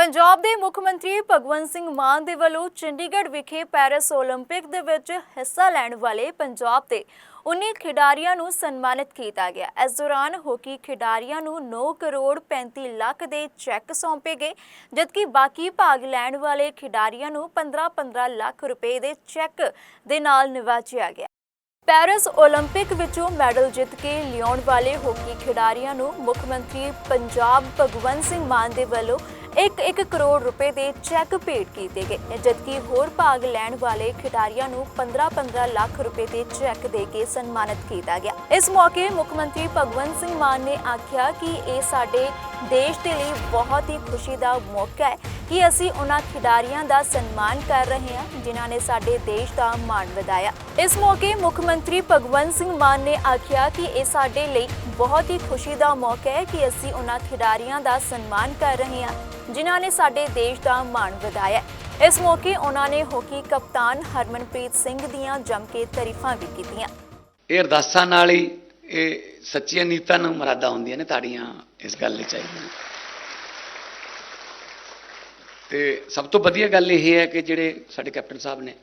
ਪੰਜਾਬ ਦੇ ਮੁੱਖ ਮੰਤਰੀ ਭਗਵੰਤ ਸਿੰਘ ਮਾਨ ਦੇ ਵੱਲੋਂ ਚੰਡੀਗੜ੍ਹ ਵਿਖੇ ਪੈਰਿਸ ਓਲੰਪਿਕ ਦੇ ਵਿੱਚ ਹਿੱਸਾ ਲੈਣ ਵਾਲੇ ਪੰਜਾਬ ਦੇ 19 ਖਿਡਾਰੀਆਂ ਨੂੰ ਸਨਮਾਨਿਤ ਕੀਤਾ ਗਿਆ। ਇਸ ਦੌਰਾਨ ਹਾਕੀ ਖਿਡਾਰੀਆਂ ਨੂੰ 9 ਕਰੋੜ 35 ਲੱਖ ਦੇ ਚੈੱਕ ਸੌਂਪੇ ਗਏ, ਜਦਕਿ ਬਾਕੀ ਭਾਗ ਲੈਣ ਵਾਲੇ ਖਿਡਾਰੀਆਂ ਨੂੰ 15-15 ਲੱਖ ਰੁਪਏ ਦੇ ਚੈੱਕ ਦੇ ਨਾਲ ਨਿਵਾਜਿਆ ਗਿਆ। ਪੈਰਿਸ ਓਲੰਪਿਕ ਵਿੱਚੋਂ ਮੈਡਲ ਜਿੱਤ ਕੇ ਲਿਆਉਣ ਵਾਲੇ ਹਾਕੀ ਖਿਡਾਰੀਆਂ ਨੂੰ ਮੁੱਖ ਮੰਤਰੀ ਪੰਜਾਬ ਭਗਵੰਤ ਸਿੰਘ ਮਾਨ ਦੇ ਵੱਲੋਂ 1-1 ਕਰੋੜ ਰੁਪਏ ਦੇ ਚੈੱਕ ਭੇਟ ਕੀਤੇ ਗਏ। ਜਦਕਿ ਹੋਰ ਭਾਗ ਲੈਣ ਵਾਲੇ ਖਿਡਾਰੀਆਂ ਨੂੰ 15-15 ਲੱਖ ਰੁਪਏ ਦੇ ਚੈੱਕ ਦੇ ਕੇ ਸਨਮਾਨਿਤ ਕੀਤਾ ਗਿਆ। ਇਸ ਮੌਕੇ ਮੁੱਖ ਮੰਤਰੀ ਭਗਵੰਤ ਸਿੰਘ ਮਾਨ ਨੇ ਆਖਿਆ ਕਿ ਇਹ ਸਾਡੇ ਦੇਸ਼ ਦੇ ਲਈ ਬਹੁਤ ਹੀ ਖੁਸ਼ੀ ਦਾ ਮੌਕਾ ਹੈ ਕਿ ਅਸੀਂ ਉਹਨਾਂ ਖਿਡਾਰੀਆਂ ਦਾ ਸਨਮਾਨ ਕਰ ਰਹੇ ਹਾਂ, ਜਿਨ੍ਹਾਂ ਨੇ ਸਾਡੇ ਦੇਸ਼ ਦਾ ਮਾਣ ਵਧਾਇਆ। ਇਸ ਮੌਕੇ ਮੁੱਖ ਮੰਤਰੀ ਭਗਵੰਤ ਸਿੰਘ ਮਾਨ ਨੇ ਆਖਿਆ ਕਿ ਇਹ ਸਾਡੇ ਲਈ ਬਹੁਤ ਹੀ ਖੁਸ਼ੀ ਦਾ ਮੌਕਾ ਹੈ ਕਿ ਅਸੀਂ ਉਹਨਾਂ ਖਿਡਾਰੀਆਂ ਦਾ ਸਨਮਾਨ ਕਰ ਰਹੇ ਹਾਂ, ਜਿਨ੍ਹਾਂ ਨੇ ਸਾਡੇ ਦੇਸ਼ ਦਾ ਮਾਣ ਵਧਾਇਆ। ਇਸ ਮੌਕੇ ਉਹਨਾਂ ਨੇ ਹਾਕੀ ਕਪਤਾਨ ਹਰਮਨਪ੍ਰੀਤ ਸਿੰਘ ਦੀਆਂ ਜੰਮ ਕੇ ਤਾਰੀਫਾਂ ਵੀ ਕੀਤੀਆਂ। ਇਹ ਅਰਦਾਸਾਂ ਨਾਲ ਹੀ ਇਹ ਸੱਚੀਆਂ ਨੀਤਾਂ ਨੂੰ ਮਰਾਦਾ ਹੁੰਦੀਆਂ ਨੇ ਤਾੜੀਆਂ ਇਸ ਗੱਲ ਲਈ ਚਾਹੀਦੀਆਂ ਤੇ ਸਭ ਤੋਂ ਵਧੀਆ ਗੱਲ ਇਹ ਹੈ ਕਿ ਜਿਹੜੇ ਸਾਡੇ ਕੈਪਟਨ ਸਾਹਿਬ ਨੇ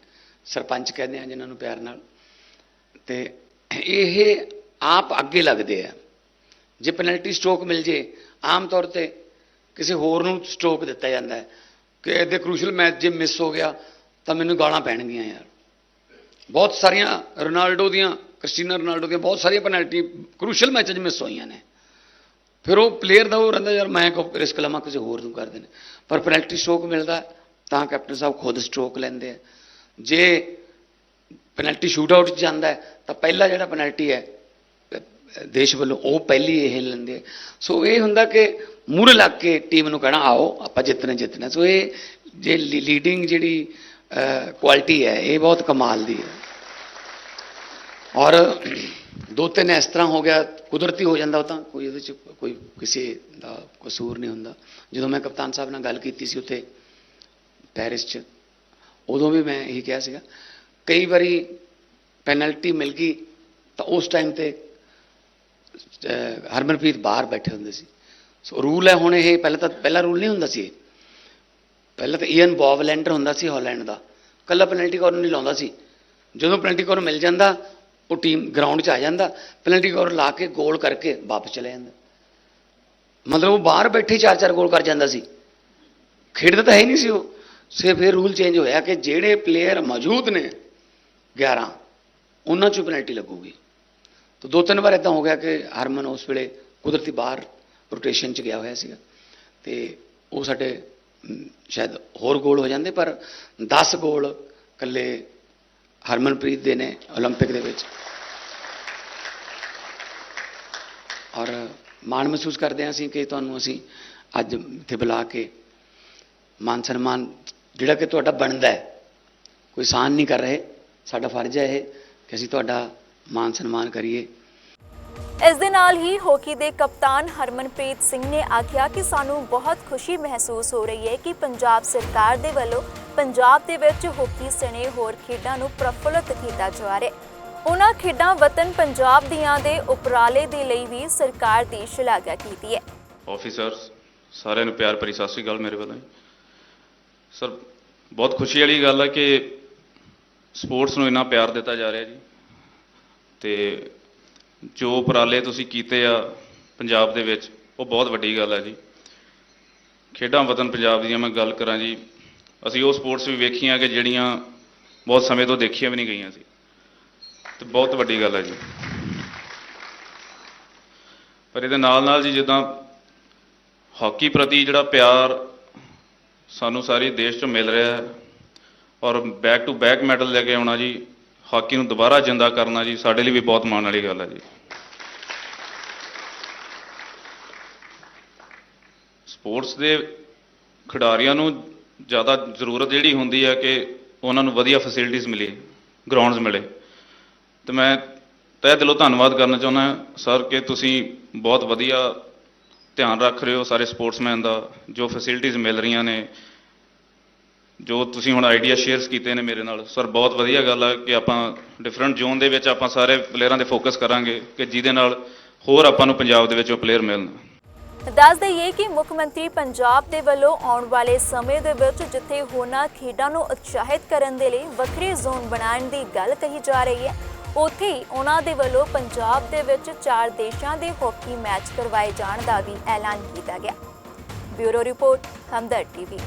ਸਰਪੰਚ ਕਹਿੰਦੇ ਆ ਜਿਨ੍ਹਾਂ ਨੂੰ ਪਿਆਰ ਨਾਲ, ਤੇ ਇਹ ਆਪ ਅੱਗੇ ਲੱਗਦੇ ਆ। ਜੇ ਪੈਨਲਟੀ ਸਟ੍ਰੋਕ ਮਿਲ ਜੇ, ਆਮ ਤੌਰ ਤੇ ਕਿਸੇ ਹੋਰ ਨੂੰ ਸਟ੍ਰੋਕ ਦਿੱਤਾ ਜਾਂਦਾ ਹੈ ਕਿ ਇਹਦੇ ਕ੍ਰੂਸ਼ਲ ਮੈਚ ਜੇ ਮਿਸ ਹੋ ਗਿਆ ਤਾਂ ਮੈਨੂੰ ਗਾਲਾਂ ਪੈਣਗੀਆਂ ਯਾਰ। ਬਹੁਤ ਸਾਰੀਆਂ ਰੋਨਾਲਡੋ ਦੀਆਂ ਕ੍ਰਿਸਟੀਨਾ ਰੋਨਾਲਡੋ ਦੀਆਂ ਬਹੁਤ ਸਾਰੀਆਂ ਪੈਨਲਟੀ ਕ੍ਰੂਸ਼ਲ ਮੈਚਾਂ 'ਚ ਮਿਸ ਹੋਈਆਂ ਨੇ। ਫਿਰ ਉਹ ਪਲੇਅਰ ਦਾ ਉਹ ਰਹਿੰਦਾ ਯਾਰ, ਮੈਂ ਕੋ ਰਿਸਕ ਲਵਾਂ, ਕਿਸੇ ਹੋਰ ਨੂੰ ਕਰਦੇ ਨੇ ਪਰ ਪੈਨਲਟੀ ਸਟ੍ਰੋਕ ਮਿਲਦਾ, ਤਾਂ ਕੈਪਟਨ ਸਾਹਿਬ ਖੁਦ ਸਟ੍ਰੋਕ ਲੈਂਦੇ ਆ। ਜੇ ਪੈਨਲਟੀ ਸ਼ੂਟ ਆਊਟ 'ਚ ਜਾਂਦਾ ਤਾਂ ਪਹਿਲਾ ਜਿਹੜਾ ਪੈਨਲਟੀ ਹੈ, ਦੇਸ਼ ਵੱਲੋਂ ਉਹ ਪਹਿਲੀ ਇਹ ਲੈਂਦੇ ਆ। ਸੋ ਇਹ ਹੁੰਦਾ ਕਿ ਮੂਹਰੇ ਲੱਗ ਕੇ ਟੀਮ ਨੂੰ ਕਹਿਣਾ, ਆਓ, ਆਪਾਂ ਜਿੱਤਣਾ ਜਿੱਤਣਾ। ਸੋ ਇਹ ਜੇ ਲੀਡਿੰਗ ਜਿਹੜੀ ਕੁਆਲਿਟੀ ਹੈ, ਇਹ ਬਹੁਤ ਕਮਾਲ ਦੀ ਹੈ। ਔਰ ਦੋ ਤਿੰਨ ਇਸ ਤਰ੍ਹਾਂ ਹੋ ਗਿਆ, ਕੁਦਰਤੀ ਹੋ ਜਾਂਦਾ ਉਹ ਤਾਂ, ਕੋਈ ਇਹਦੇ ਚ ਕੋਈ ਕਿਸੇ ਦਾ ਕਸੂਰ ਨਹੀਂ ਹੁੰਦਾ। ਜਦੋਂ ਮੈਂ ਕਪਤਾਨ ਸਾਹਿਬ ਨਾਲ ਗੱਲ ਕੀਤੀ ਸੀ ਉੱਥੇ ਪੈਰਿਸ 'ਚ, ਉਦੋਂ ਵੀ ਮੈਂ ਇਹੀ ਕਿਹਾ ਸੀਗਾ, ਕਈ ਵਾਰੀ ਪੈਨਲਟੀ ਮਿਲ ਗਈ ਤਾਂ ਉਸ ਟਾਈਮ ਤੇ ਹਰਮਨਪ੍ਰੀਤ ਬਾਹਰ ਬੈਠੇ ਹੁੰਦੇ ਸੀ। ਸੋ ਰੂਲ ਹੈ ਹੁਣ ਇਹ, ਪਹਿਲਾਂ ਤਾਂ, ਪਹਿਲਾ ਰੂਲ ਨਹੀਂ ਹੁੰਦਾ ਸੀ ਇਹ। ਪਹਿਲਾਂ ਤਾਂ ਈਅਨ ਬੌਵਲੈਂਡਰ ਹੁੰਦਾ ਸੀ ਹਾਲੈਂਡ ਦਾ। ਕੱਲਾ ਪੈਨਲਟੀ ਕਾਰਨ ਨਹੀਂ ਲਾਉਂਦਾ ਸੀ। ਜਦੋਂ ਪੈਨਲਟੀ ਕਾਰਨ ਮਿਲ ਜਾਂਦਾ ਉਹ ਟੀਮ ਗਰਾਊਂਡ 'ਚ ਆ ਜਾਂਦਾ ਪੈਨਲਟੀ ਕਾਰਨ ਲਾ ਕੇ ਗੋਲ ਕਰਕੇ ਵਾਪਸ ਚਲੇ ਜਾਂਦਾ। ਮਤਲਬ ਉਹ ਬਾਹਰ ਬੈਠੇ ਚਾਰ ਚਾਰ ਗੋਲ ਕਰ ਜਾਂਦਾ ਸੀ। ਖੇਡਦਾ ਤਾਂ ਹੈ ਹੀ ਨਹੀਂ ਸੀ ਉਹ। ਸੇ ਫਿਰ ਰੂਲ ਚੇਂਜ ਹੋਇਆ ਕਿ ਜਿਹੜੇ ਪਲੇਅਰ ਮੌਜੂਦ ਨੇ 11 ਉਹਨਾਂ 'ਚੋਂ ਪੈਨਲਟੀ ਲੱਗੂਗੀ। ਤਾਂ ਦੋ ਤਿੰਨ ਵਾਰ ਇਦਾਂ ਹੋ ਗਿਆ ਕਿ ਹਰਮਨ ਉਸ ਵੇਲੇ ਕੁਦਰਤੀ ਬਾਹਰ ਰੋਟੇਸ਼ਨ 'ਚ ਗਿਆ ਹੋਇਆ ਸੀਗਾ। ਤੇ ਉਹ ਸਾਡੇ ਸ਼ਾਇਦ ਹੋਰ ਗੋਲ ਹੋ ਜਾਂਦੇ, ਪਰ 10 ਗੋਲ ਇਕੱਲੇ ਹਰਮਨਪ੍ਰੀਤ ਦੇ ਨੇ 올림픽 ਦੇ ਵਿੱਚ ਔਰ ਮਾਣ ਮਹਿਸੂਸ ਕਰਦੇ ਹਾਂ ਅਸੀਂ ਕਿ ਤੁਹਾਨੂੰ ਅਸੀਂ ਅੱਜ ਇੱਥੇ ਬੁਲਾ ਕੇ ਮਾਨ ਸਨਮਾਨ ਜਿਹੜਾ ਕਿ ਤੁਹਾਡਾ ਬਣਦਾ ਹੈ ਕੋਈ ਸਾਨ ਨਹੀਂ ਕਰ ਰਹੇ ਸਾਡਾ ਫਰਜ਼ ਹੈ ਇਹ ਕਿ ਅਸੀਂ ਤੁਹਾਡਾ ਮਾਨ ਸਨਮਾਨ ਕਰੀਏ ਇਸ ਦੇ ਨਾਲ ਹੀ ਹਾਕੀ ਦੇ ਕਪਤਾਨ ਹਰਮਨਪ੍ਰੀਤ ਸਿੰਘ ਨੇ ਆਖਿਆ ਕਿ ਸਾਨੂੰ ਬਹੁਤ ਖੁਸ਼ੀ ਮਹਿਸੂਸ ਹੋ ਰਹੀ ਹੈ ਕਿ ਪੰਜਾਬ ਸਰਕਾਰ ਦੇ ਵੱਲੋਂ ਪੰਜਾਬ ਦੇ ਵਿੱਚ ਹਾਕੀ ਸਣੇ ਹੋਰ ਖੇਡਾਂ ਨੂੰ ਪ੍ਰਫੁੱਲਤ ਕੀਤਾ ਜਾ ਰਿਹਾ ਹੈ। ਉਹਨਾਂ ਖੇਡਾਂ ਵਤਨ ਪੰਜਾਬ ਦੀਆਂ ਦੇ ਉਪਰਾਲੇ ਦੇ ਲਈ ਵੀ ਸਰਕਾਰ ਦੀ ਸ਼ਲਾਘਾ ਕੀਤੀ ਹੈ। ਆਫੀਸਰਸ ਸਾਰਿਆਂ ਨੂੰ ਪਿਆਰ ਭਰੀ ਸਤਿ ਸ੍ਰੀ ਅਕਾਲ ਮੇਰੇ ਵੱਲੋਂ ਸਰ ਬਹੁਤ ਖੁਸ਼ੀ ਵਾਲੀ ਗੱਲ ਹੈ ਕਿ ਸਪੋਰਟਸ ਨੂੰ ਇੰਨਾ ਪਿਆਰ ਦਿੱਤਾ ਜਾ ਰਿਹਾ ਜੀ। ਤੇ ਜੋ ਉਪਰਾਲੇ ਤੁਸੀਂ ਕੀਤੇ ਆ ਪੰਜਾਬ ਦੇ ਵਿੱਚ, ਉਹ ਬਹੁਤ ਵੱਡੀ ਗੱਲ ਹੈ ਜੀ। ਖੇਡਾਂ ਵਤਨ ਪੰਜਾਬ ਦੀਆਂ ਮੈਂ ਗੱਲ ਕਰਾਂ ਜੀ। ਅਸੀਂ ਉਹ ਸਪੋਰਟਸ ਵੀ ਵੇਖੀਆਂ ਕਿ ਜਿਹੜੀਆਂ ਬਹੁਤ ਸਮੇਂ ਤੋਂ ਦੇਖੀਆਂ ਵੀ ਨਹੀਂ ਗਈਆਂ ਸੀ। ਤੇ ਬਹੁਤ ਵੱਡੀ ਗੱਲ ਹੈ ਜੀ। ਪਰ ਇਹਦੇ ਨਾਲ ਨਾਲ ਜੀ ਜਿੱਦਾਂ ਹਾਕੀ ਪ੍ਰਤੀ ਜਿਹੜਾ ਪਿਆਰ ਸਾਨੂੰ ਸਾਰੇ ਦੇਸ਼ 'ਚੋਂ ਮਿਲ ਰਿਹਾ ਹੈ ਔਰ ਬੈਕ ਟੂ ਬੈਕ ਮੈਡਲ ਲੈ ਕੇ ਆਉਣਾ ਜੀ ਹਾਕੀ ਨੂੰ ਦੁਬਾਰਾ ਜਿੰਦਾ ਕਰਨਾ ਜੀ, ਸਾਡੇ ਲਈ ਵੀ ਬਹੁਤ ਮਾਣ ਵਾਲੀ ਗੱਲ ਹੈ ਜੀ। ਸਪੋਰਟਸ ਦੇ ਖਿਡਾਰੀਆਂ ਨੂੰ ਜ਼ਿਆਦਾ ਜ਼ਰੂਰਤ ਜਿਹੜੀ ਹੁੰਦੀ ਹੈ ਕਿ ਉਹਨਾਂ ਨੂੰ ਵਧੀਆ ਫੈਸਿਲਿਟੀਆਂ ਮਿਲੇ ਗਰਾਊਂਡਸ ਮਿਲੇ। ਤੇ ਮੈਂ ਤਹਿ ਦਿਲੋਂ ਧੰਨਵਾਦ ਕਰਨਾ ਚਾਹੁੰਦਾ ਸਰ ਕਿ ਤੁਸੀਂ ਬਹੁਤ ਵਧੀਆ ਧਿਆਨ ਰੱਖ ਰਹੇ ਹੋ ਸਾਰੇ ਸਪੋਰਟਸਮੈਨ ਦਾ, ਜੋ ਫੈਸਿਲਿਟੀਆਂ ਮਿਲ ਰਹੀਆਂ ਨੇ। ਜੋ ਤੁਸੀਂ ਹੁਣ ਆਈਡੀਆ ਸ਼ੇਅਰਸ ਕੀਤੇ ਨੇ ਮੇਰੇ ਨਾਲ ਸਰ ਬਹੁਤ ਵਧੀਆ ਗੱਲ ਹੈ ਕਿ ਆਪਾਂ ਡਿਫਰੈਂਟ ਜ਼ੋਨ ਦੇ ਵਿੱਚ ਆਪਾਂ ਸਾਰੇ ਪਲੇਅਰਾਂ ਤੇ ਫੋਕਸ ਕਰਾਂਗੇ ਕਿ ਜਿਹਦੇ ਨਾਲ ਹੋਰ ਆਪਾਂ ਨੂੰ ਪੰਜਾਬ ਦੇ ਵਿੱਚ ਉਹ ਪਲੇਅਰ ਮਿਲਣ। ਦੱਸ ਦਈਏ ਕਿ ਮੁੱਖ ਮੰਤਰੀ ਪੰਜਾਬ ਦੇ ਵੱਲੋਂ ਆਉਣ ਵਾਲੇ ਸਮੇਂ ਦੇ ਵਿੱਚ ਜਿੱਥੇ ਹੋਰਨਾਂ ਖੇਡਾਂ ਨੂੰ ਉਤਸ਼ਾਹਿਤ ਕਰਨ ਦੇ ਲਈ ਵੱਖਰੇ ਜ਼ੋਨ ਬਣਾਉਣ ਦੀ ਗੱਲ ਕਹੀ ਜਾ ਰਹੀ ਹੈ, ਉੱਥੇ ਹੀ ਉਹਨਾਂ ਦੇ ਵੱਲੋਂ ਪੰਜਾਬ ਦੇ ਵਿੱਚ ਚਾਰ ਦੇਸ਼ਾਂ ਦੇ ਹਾਕੀ ਮੈਚ ਕਰਵਾਏ ਜਾਣ ਦਾ ਵੀ ਐਲਾਨ ਕੀਤਾ ਗਿਆ। Bureau report, Hamdard TV.